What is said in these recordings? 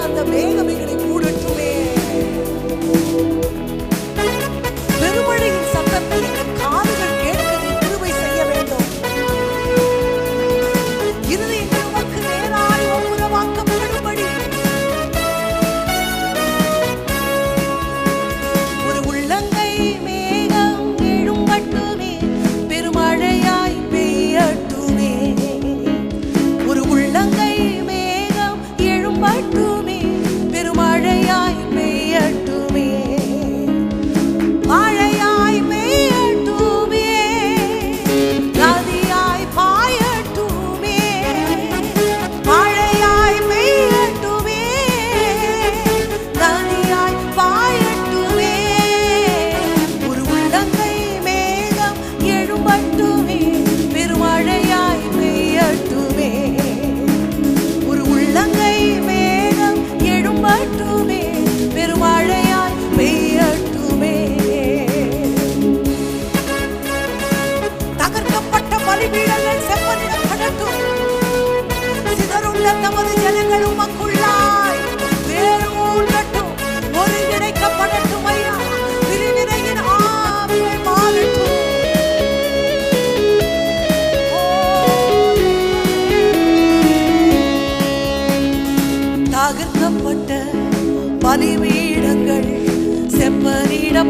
on the bed.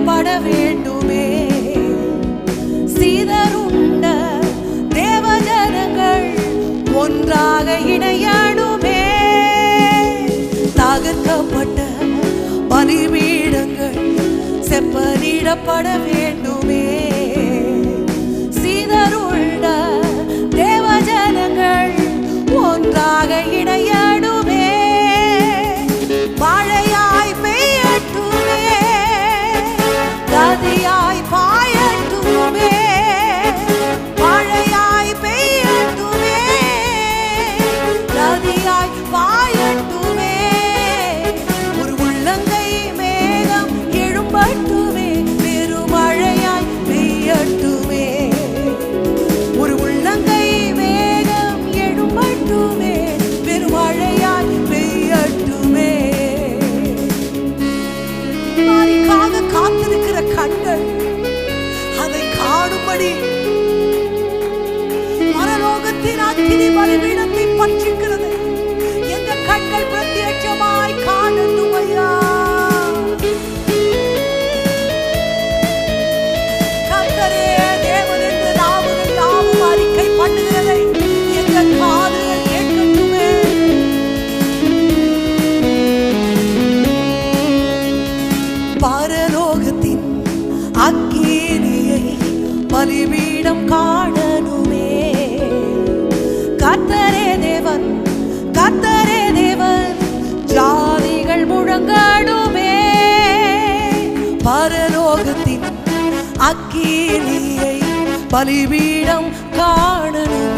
பட வேண்டுமே. சீதருண்ட தேவஜனங்கள் ஒன்றாக இணையணுமே. தகர்க்கப்பட்ட பலிபீடங்கள் செப்பனிடப்பட வேண்டும் மாறிக்காக கண்கள் அதை காணும்படி பரலோகத்தின் அக்கினி பலிபீடத்தை பற்றிக்கிறது அக்கீரியை பலிபீடம் காணனுமே கத்தரே தேவன் கத்தரே தேவன் ஜாதிகள் முழங்கடுமே. பரலோகத்தின் அக்கீரியை பலிபீடம் காணணுமே.